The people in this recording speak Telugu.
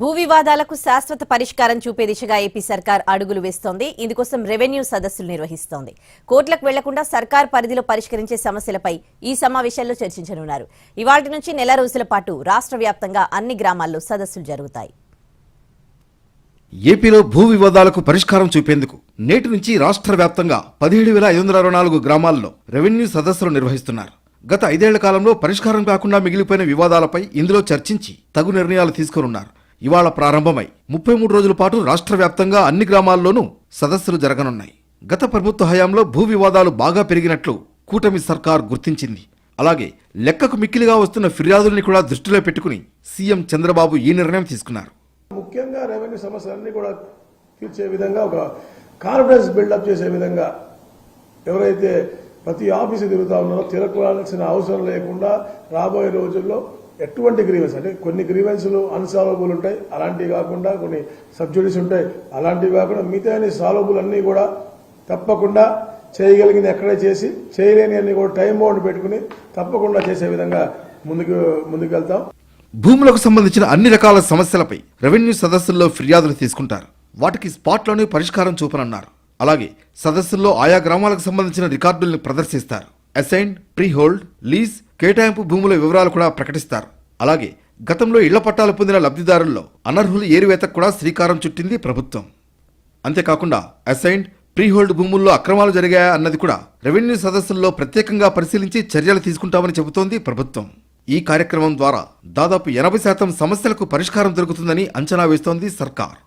భూ వివాదాలకు శాశ్వత పరిష్కారం చూపే దిశగా ఏపీ సర్కార్ అడుగులు వేస్తోంది. ఇందుకోసం రెవెన్యూ సదస్సులు నిర్వహిస్తోంది. కోర్టులకు వెళ్ళకుండా సర్కార్ పరిధిలో పరిష్కరించే సమస్యలపై ఈ సమావేశాల్లో చర్చించనున్నారు. ఇవాటి నుంచి నెల రోజుల పాటు రాష్ట్ర వ్యాప్తంగా అన్ని గ్రామాల్లో సదస్సులు జరుగుతాయి. ఏపీలో భూ వివాదాలకు పరిష్కారం చూపేందుకు నేటి నుంచి రాష్ట్ర వ్యాప్తంగా పదిహేడు వేల ఐదు వందల అరవై నాలుగు గ్రామాల్లో రెవెన్యూ సదస్సులు నిర్వహిస్తున్నారు. గత ఐదేళ్ళ కాలంలో పరిష్కారం కాకుండా మిగిలిపోయిన వివాదాలపై ఇందులో చర్చించి తగు నిర్ణయాలు తీసుకోనున్నారు. ఇవాళ ప్రారంభమై ముప్పై మూడు రోజుల పాటు రాష్ట్ర వ్యాప్తంగా అన్ని గ్రామాల్లోనూ సదస్సులు జరగనున్నాయి. గత ప్రభుత్వ హయాంలో భూ వివాదాలు బాగా పెరిగినట్లు కూటమి సర్కార్ గుర్తించింది. అలాగే లెక్కకు మిక్కిలిగా వస్తున్న ఫిర్యాదుల్ని కూడా దృష్టిలో పెట్టుకుని సీఎం చంద్రబాబు ఈ నిర్ణయం తీసుకున్నారు. ముఖ్యంగా రెవెన్యూ సమస్యలన్నీ కూడా తీర్చే విధంగా ఒక కాన్ఫిడెన్స్ బిల్డప్ చేసే విధంగా ఎవరైతే ప్రతి ఆఫీసు తిరుగుతా ఉన్నారో తిరగాల్సిన అవసరం లేకుండా రాబోయే రోజుల్లో ఎటువంటి గ్రీవెన్స్ అంటే కొన్ని గ్రీవెన్స్లు అన్సాల్వబుల్ ఉంటాయి అలాంటివి కాకుండా కొన్ని సబ్సిడీస్ ఉంటాయి. అలాంటివి కాకుండా మిగతా సాల్వబుల్ అన్నీ కూడా తప్పకుండా చేయగలిగింది ఎక్కడే చేసి చేయలేని అన్ని కూడా టైం బౌండ్ పెట్టుకుని తప్పకుండా చేసే విధంగా ముందుకు ముందుకెళ్తాం భూములకు సంబంధించిన అన్ని రకాల సమస్యలపై రెవెన్యూ సదస్సుల్లో ఫిర్యాదులు తీసుకుంటారు. వాటికి స్పాట్లోనే పరిష్కారం చూపనున్నారు. అలాగే సదస్సుల్లో ఆయా గ్రామాలకు సంబంధించిన రికార్డుల్ని ప్రదర్శిస్తారు. అసైన్ ప్రీ హోల్డ్ లీజ్ కేటాయింపు భూముల వివరాలు కూడా ప్రకటిస్తారు. అలాగే గతంలో ఇళ్ళ పట్టాలు పొందిన లబ్ధిదారుల్లో అనర్హులు ఏరివేతకు కూడా శ్రీకారం చుట్టింది ప్రభుత్వం. అంతేకాకుండా అసైన్డ్ ప్రీహోల్డ్ భూముల్లో అక్రమాలు జరిగాయా అన్నది కూడా రెవెన్యూ సదస్సుల్లో ప్రత్యేకంగా పరిశీలించి చర్యలు తీసుకుంటామని చెబుతోంది ప్రభుత్వం. ఈ కార్యక్రమం ద్వారా దాదాపు ఎనభై శాతం సమస్యలకు పరిష్కారం దొరుకుతుందని అంచనా వేస్తోంది సర్కార్.